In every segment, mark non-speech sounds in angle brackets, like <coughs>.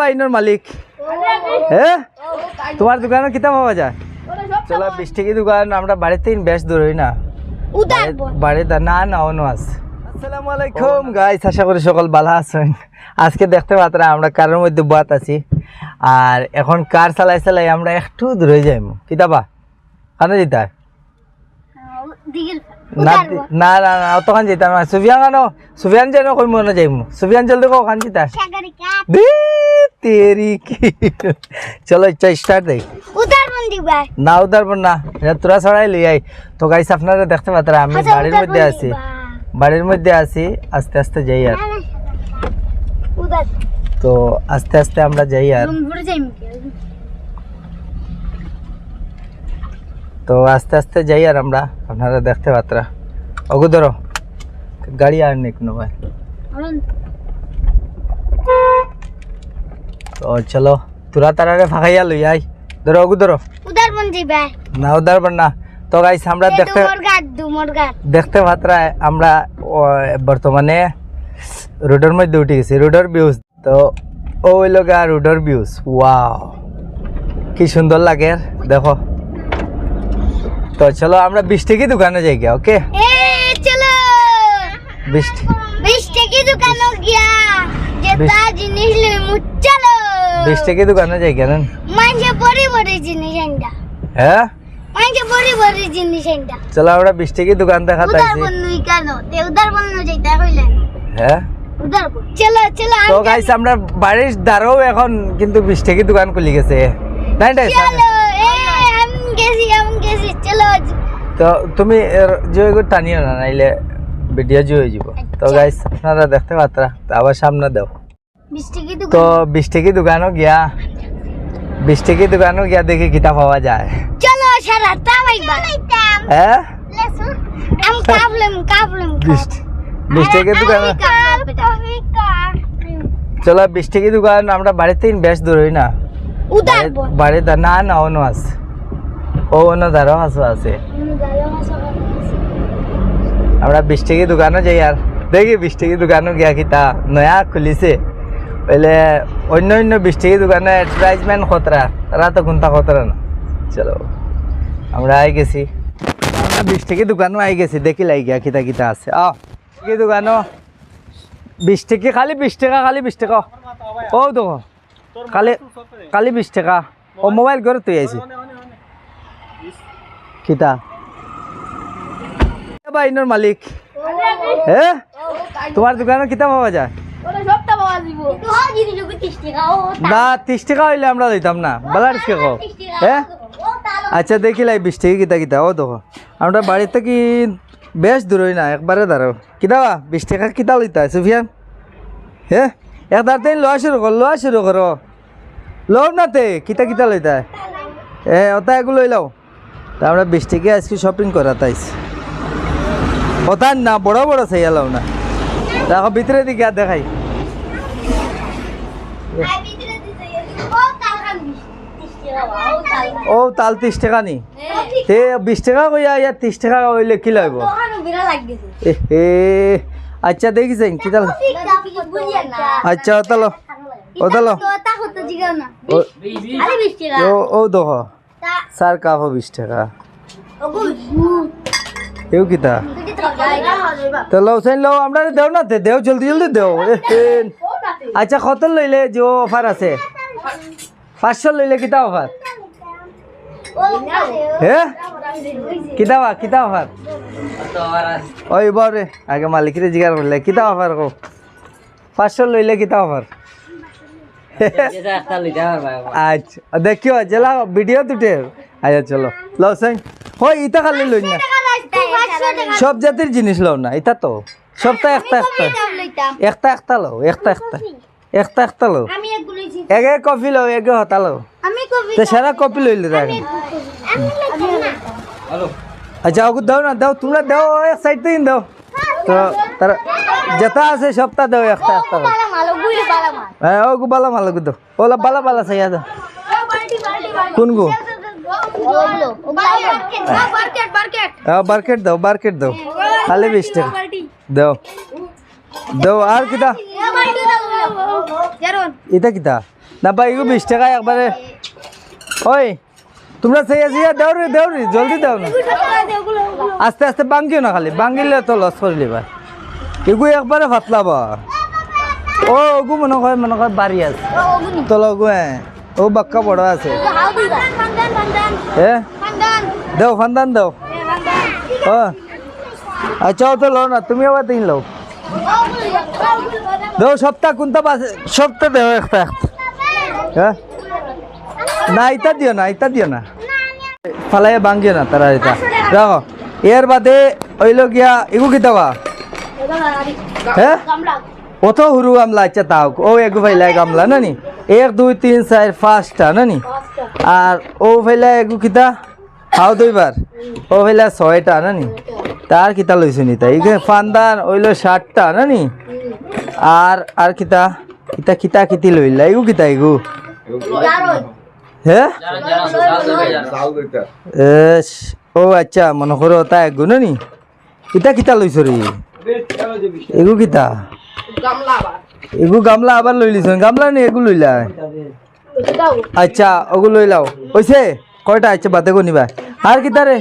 বাইনোর মালিক। হ্যাঁ তোমার দোকানে কিতা পাওয়া যায়? চলো বিশ টাকি দোকান? আমরা বাড়িতে বেশ দূর হই না। বাড়িতে না না অন্য আছে। আসসালামু আলাইকুম গাইস আশা করি সকল ভালো আছেন। আজকে দেখতে পাত্রা আমরা কারের মধ্যে বাত আছি। আর এখন কার চালাই চালাই আমরা একটু দূরে যাইম। কিতাবা কানে যেতা দিগির না না না না অতখান যেতাম না। সুফিয়ান কানো সুফিয়ান যেন কই মনে যাইম? সুফিয়ান জলদি কো খান যেতা সাগরি কাপ দে তেরি কি চলো ইচ্ছা স্টার্ট দেই উদার মন্দি ভাই না উদার পর না এটা তোরা ছড়াই লই আই তো গাইস আপনারা দেখতে পাত্রা আমি বাড়ির মধ্যে আছি বাড়ির মধ্যে আছি আস্তে আস্তে যাই আর উদার তো আস্তে আস্তে আমরা যাই আর ঘুরে যাই মুখে তো আস্তে আস্তে যাই আর আমরা আপনারা দেখতে পাত্রা অগু ধরো গাড়ি আর নেই কোনো ভাই তো চলো। তোরা তারারে ফাঁকাইয়া লই আই ধরো অগু ধরো। না উদার পর না। তো গাইস আমরা দেখতে দেখতে পাত্রা আমরা বর্তমানে রোডের মধ্যে উঠে গেছি। রোডের ভিউজ তো ও হইল গা রোডের ভিউজ ওয়াও কি সুন্দর লাগে। দেখো। তো চলো আমরা বিশ টাকি দোকানে যাই গিয়া ওকে চলো। বিশ টাকি দোকানে গিয়া? জিনিস লই চলো বিশ টাকি দোকানে যাই নেন মাঝে বড়ি বড়ি জিনিস হ্যাঁ? মাঝে বড়ি বড়ি জিনিস চলো আমরা বিশ টাকি দোকান দেখাতে উদার আইছি বন্নুই কেন তে উদার যাইতা কইলেন হ্যাঁ? উদার চলো চলো তো গাইস আমরা বাড়ির দ্বারাও এখন কিন্তু বিশ টাকি দোকান খুলি গেছে। নাই নাই চলো এ আমি গেছি আমি গেছি। চলো তো তুমি এর জয় করে টানিও না নাইলে ভিডিও জয় হয়ে যাব। তো আচ্ছা। গাইস আপনারা দেখতে পাত্রা তো আবার সামনে দাও তো দোকান? বিশ টাকি দোকানও গিয়া বিশ টাকি দোকানও গিয়া দেখি কিতা পাওয়া যায়। চলো সারা হ্যাঁ চলো বিশ টাকি দোকান? আমরা বাড়িতে বেশ দূর হই না বাড়িতে না না অন্য আছে। ও অন্য ধারও আছে আছে। আমরা বিশ টাকি দোকানও যাই আর। দেখি বিশ টাকি দোকানও গিয়া কিতা। নয়া খুলিছে। বলে অন্য অন্য বিশ টাকি দোকানে অ্যাডভার্টাইজমেন্ট খতরা তারা তো কোনটা খতরা না। চলো, আমরা আই গেছি। বিশ টাকি দোকানও আই গেছি, দেখি লাই গিয়া কিতা কিতা আছে। আ কি দোকানও বিশ টাকি খালি বিশ টাকা খালি বিশ টাকা ও দেখো কালি কালি বিশ টাকা ও মোবাইল করে তুই আইছি। কিতা? বাইনোর মালিক। হ্যাঁ তোমার দোকানে কিতা পাওয়া যায়? না ত্রিশ টাকা হইলে আমরা দিতাম না। বেলার কে কো হ্যাঁ আচ্ছা দেখিলাই বিশ টাকা কিতা কিতা। ও দেখো। আমরা বাড়িতে কি বেশ দূর হই না একবারে দাঁড়াও। কিতা বিশ টাকা কিতা লইতা সুফিয়ান? হ্যাঁ এক দাঁড়তে লোয়া শুরু কর লোয়া শুরু করো। লও না তে কিতা কিতা লইতা? এ ওটা এগুলো লইলাও তা আমরা বিশ টাকা আজকে শপিং করা তাইছি ওটা না বড় বড় চাই লও না। দেখো ভিতরে দিকে আর দেখাই। ও তাল ত্রিশ টাকা নি? তে বিশ টাকা কইয়া ইয়া ত্রিশ টাকা কইলে কি লাগব? এ আচ্ছা দেখিছেন কি তাল? আচ্ছা ওতালো ওতালো। ও ও দহ। স্যার কাহ বিশ টাকা। এও কিতা? তো। লও সাইন লও আমরা দেও না তে দেও জলদি জলদি দেও। আচ্ছা কত লইলে যে অফার আছে? পাঁচশো লইলে কিতা অফার কিতা বা কিতা অফার ওই বারে আগে মালিকের জিগার করলে কিতা অফার কো পাঁচশো লইলে কিতা অফার আচ্ছা দেখিও জেলা ভিডিও আচ্ছা চলো লও ইতা খালি লই না। সব জাতির জিনিস লও না এটা তো। সবটা একটা একটা। একটা একটা লও একটা একটা। একটা একটা লও। আমি এগুলো এগে কফি লও এগে হতা লও। আমি কবি তো সারা কপি লইলে দেখেন আচ্ছা ওকে দাও না দাও তোমরা দাও এক সাইড থেকে দাও। তো তারা যেটা আছে সবটা দাও একটা একটা দাও হ্যাঁ ওগু বালা মালা। দাও। ওলা বালা বালা সাইয়া দাও। কোন গো? ওগুলো মার্কেট মার্কেট হ্যাঁ বার্কেট দাও বার্কেট দাও খালি বিশ টাকা। দাও। দাও আর জারুন এটা কিতা না ভাই এগো বিশ টাকা একবারে। ওই তোমরা সেই আছি দেও রে দেও রে জলদি দাও না। আস্তে আস্তে বাঙ্গিও না খালি বাঙ্গিলে তো লস করে লিবা এগু একবারে ফাতলা বা ও ওগু মনে হয় মনে হয় বাড়ি আছে। তল ওগু হ্যাঁ ও বাক্কা বড় আছে। এ দেও খানদান দেও। ও আচ্ছা তো লো না তুমি আবার তিন লো দেও সপ্তাহ কোনটা বাসে সপ্তাহ দেও একটা হ্যাঁ? না ইটা দিও না ইটা দিও না। ফালাই ভাঙ্গিও না তারা এটা। রাখো। এর বাদে ওইল গিয়া এগু কিতাবা হ্যাঁ? অত হুরু গামলা আচ্ছা তাও। ও এগু ফাইলাই গামলা না নি এক, দুই, তিন, চার, পাঁচটা না নি আর ও ফাইলা এগু কিতা? হাও দুইবার ও ফাইলা ছয়টা না নি তার কিতা লইছো নি তাই? ফান্দান ওইলো ষাটটা না নি আর আর কিতা? কিতা কিতা, কিতি লইলা? এগু কিতা এগু হ্যাঁ ও আচ্ছা মনে করো তা একগু না নি কিতা কিতা লইছ রে? এগু কিতা? এগু গামলা আবার লই লিছ গামলা নি এগু লইলা? আচ্ছা ওগু লই লাও। হইছে? কয়টা আচ্ছা বাদে নিবা? আর কিতা রে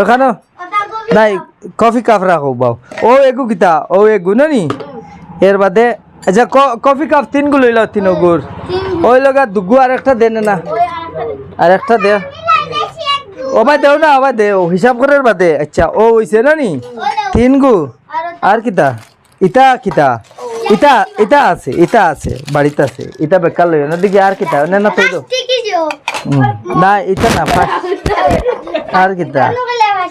ওখানো? নাই, কফি কাপ রাখো, বাও। ও এগু কিতা? ও এগু না এর বাদে আচ্ছা ক- কফি কাপ তিন গু লই লাও তিন গুর ওই লগা দুগু আর একটা দেন না আর একটা দে। ও ভাই দেও না আবার দে ও হিসাব করার বাদে আচ্ছা ও হইছে না নি? তিন আর কিতা? ইটা কিতা? ইটা ইটা আছে ইটা আছে, বাড়িতে আছে। ইটা বেকার লই না দিকে আর কিতা? না না তো হুম, না ইটা না পাঁচ আর কিতা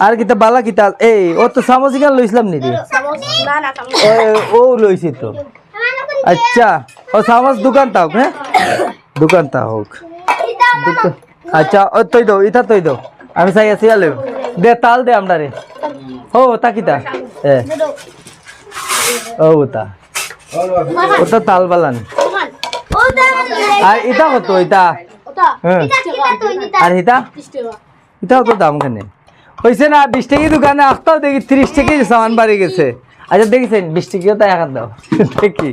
আর কিতা বালা কিতা এই ও তো সামোসিকান লইছিলাম নি রে ও ও লইছি তো আচ্ছা ও সামোস দোকান তাও হ্যাঁ দোকান তা হোক দোকান আচ্ছা ও তৈ দাও ইটা তৈ দাও আমি চাই আছি আলে দে তাল দে আমরা রে ও তা কিতা এ ও তা ওটা তাল বালান আর ইটা কত ইটা হ্যাঁ আর ইটা ইটাও তো দাম কেন হয়েছে না বিশ টাকি দোকানে আসতাও দেখি ত্রিশ টাকি সামান বাড়ি গেছে। আচ্ছা দেখিছেন বিশ টাকিও তাই একা দাও। <laughs> দেখি।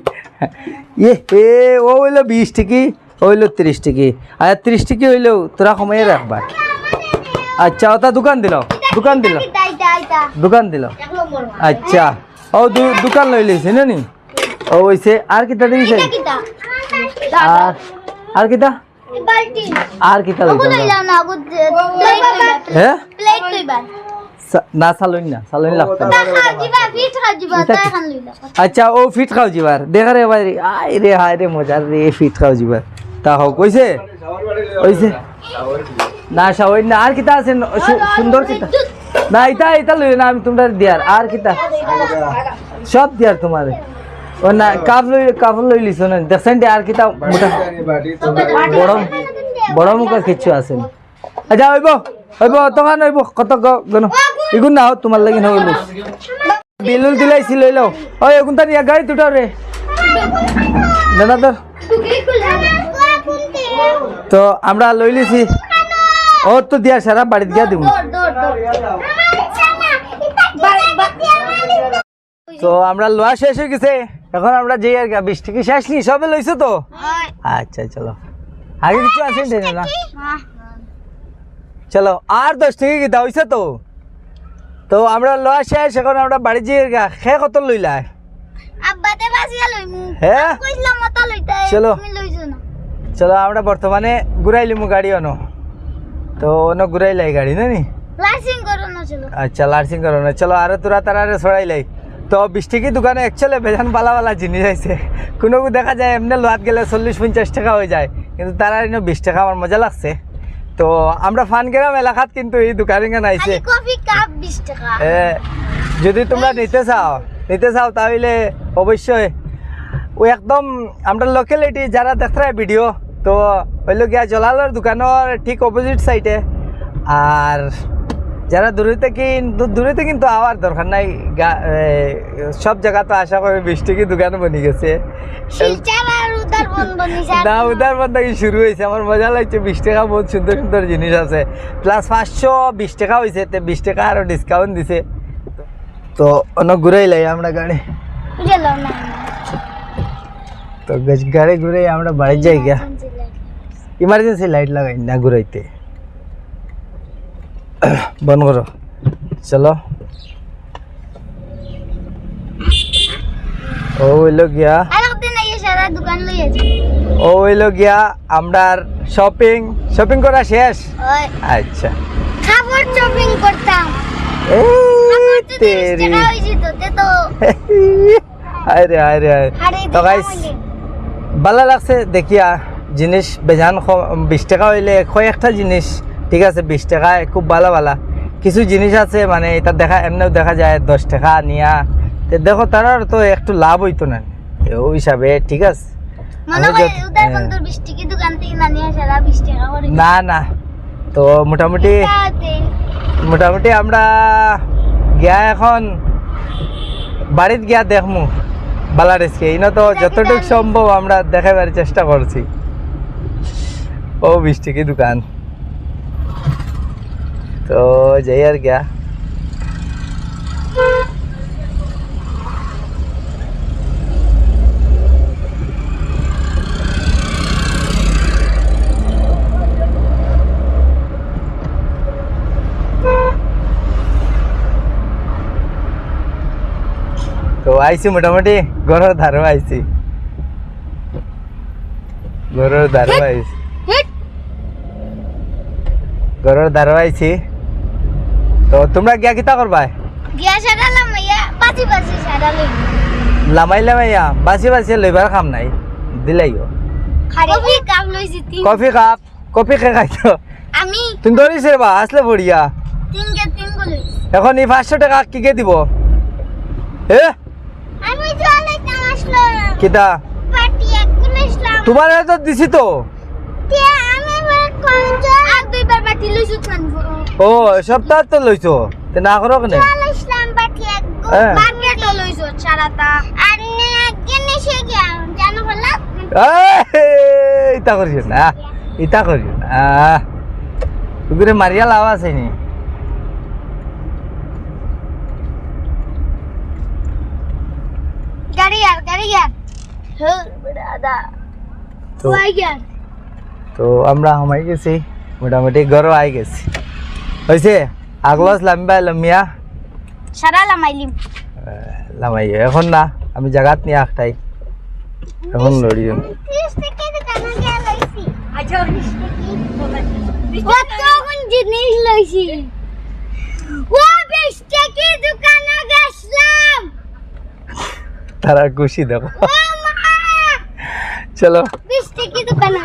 ইয়ে এ ও হইল বিশ টাকি ও হইল ত্রিশ টাকি। আর ত্রিশ টাকি হইলেও তোরা সময়ে রাখবা। আচ্ছা ওটা দোকান দিল দোকান দিল। দোকান দিল। আচ্ছা ও দোকান লই লইছে না নি ও হইছে আর কিতা দেখিছেন আর আর কিতা? আর কিতা লইতাম হ্যাঁ? না সালুন না সালুন লাগতো আচ্ছা ও ফিট খাও যিবার দেখা রে ভাই আই রে হায় রে মজার রে ফিট খাও যিবার তা হোক কইছে কইছে না সাওয়াই না আর কিতা আছে? সুন্দর কিতা না এটা এটা লই না আমি তোমরা দিয়ার। আর কিতা সব দিয়ার তোমার। না, কাপ লই কাপ লই লিছো না। দেখছেন আর কিতা মোটা বড় বড় মুখের কিছু আছে আচ্ছা হইব হইব, তখন হইব, কত গ- গণ এগুন না তোমার লাগি হইল বিলুল দিলাইছি লই লও। ওই এগুন তার গাড়ি দুটাও রে। দাদা তোর। তো আমরা লই লিছি। ও, তো দিয়া সারা বাড়িতে গিয়া দিব তো আমরা লোয়া শেষ হয়ে গেছে। এখন আমরা যে আর কি বিশ টাকা শেষ নি সবে লইছো তো? আচ্ছা চলো। আগে কিছু আছে না চলো আর দশ টাকা কি? দাও হইছে তো? তো আমরা লোয়া শেষ এখন আমরা বাড়ি যে গা খে কত লইলা? হ্যাঁ চলো। চলো আমরা বর্তমানে ঘুরাইলিমু গাড়ি অনো। তো অনো ঘুরাইলাই গাড়ি না নি আচ্ছা লার্সিং করো না চলো আরও তোরা তারা ছড়াইলাই তো বিশ টাকি দোকানে একচুয়ালি বেজান বালা বালা জিনিস আছে। কোনো দেখা যায় এমনি লোহাত গেলে চল্লিশ পঞ্চাশ টাকা হয়ে যায় কিন্তু তারা এনে বিশ টাকা আমার মজা লাগছে। তো আমরা ফান গেলাম এলাকাত কিন্তু এই দোকানে কেন আইছে। খালি কফি কাপ 20 টাকা এ, যদি তোমরা নিতে চাও নিতে চাও তাহলে অবশ্যই। ও একদম আমরা লোকালিটি যারা দেখতে ভিডিও তো হইল গিয়া জলালোর দোকানের ঠিক অপোজিট সাইডে আর যারা দূরে থেকে দূরেতে কিন্তু আওয়ার দরকার নাই। গা- সব জায়গা তো আশা করি বৃষ্টি কি দোকান বনি গেছে। না উদার বন্ধ কি শুরু হয়েছে? আমার মজা লাগছে বিশ টাকা বহুত সুন্দর সুন্দর জিনিস আছে। প্লাস পাঁচশো বিশ টাকা হয়েছে তে বিশ টাকা আরও ডিসকাউন্ট দিছে। তো অনেক ঘুরাই লাই আমরা গাড়ি। তো গাড়ি ঘুরে আমরা বাড়ি যাই গিয়া ইমার্জেন্সি লাইট লাগাই না ঘুরাইতে। <coughs> বন্ধ করো। চলো। ও হইল গিয়া ও হইল গিয়া আমরা শপিং শপিং করা শেষ? আচ্ছা। খাবার শপিং করতাম। তেরি। আরে আরে আরে হারে তো। দিলাম গাইস। ভালো লাগছে দেখিয়া। জিনিস বেজান বিশ টাকা হইলে কয়েকটা জিনিস ঠিক আছে বিশ টাকায় খুব ভালো ভালো। কিছু জিনিস আছে মানে এটা দেখা এমনিও দেখা যায় দশ টাকা নিয়া। তো দেখো তার তো একটু লাভ হইতো না। ওই হিসাবে ঠিক আছে। মনে হয়। না না তো মোটামুটি মোটামুটি আমরা গিয়া এখন বাড়িত গিয়া দেখমু বালারেসকে। ইনো তো যতটুকু সম্ভব আমরা দেখাবার চেষ্টা করছি। ও বৃষ্টি কি দোকান। তো যাই আর গিয়া তো আইছি মোটামুটি ঘরের ধারো আইছি ঘরের ধারো আইছি হিট ঘরের ধারো আইছি তো তোমরা গিয়া কিতা করবা? গিয়া সারা লামাইয়া পাতি পাতি সারা লই লামাই লামাইয়া লইবার কাম নাই। দিলাইও কফি কাপ লইছি কফি কাপ কফি খে খাইতো আমি তুমি ধরিস বা আসলে বড়িয়া তিন কে তিন এখন এই পাঁচশো টাকা কি কে দিব? এ? আমি জলে আসলো। কিতা? লইছিলাম তোমার তো দিছি তো। তে আমি কোন আর দুইবার লইছি খান ও সপ্তাহ তো লইছো? তে না করো কেন? এক হ্যাঁ। লইছো আর নে একদিন এসে গিয়া জানো বলা? এই, ইতা করিস না ইতা করিস না তুগুরে মারিয়া লাভ আছে নি। গাড়ি আর গাড়ি আর দাদা। তো আমরা হামাই গেছি মোটামুটি ঘরও আই গেছি। হয়েছে আগলস লাম্বা লামিয়া সারা লামাইলিম। লামাই এখন না আমি জাগাত নিয়ে আখটাই এখন লড়ি জিনিস লইছি? ও বিশ টাকি দোকানে গেছলাম তারা খুশি দেখো। চলো। বিশ টাকি দোকানে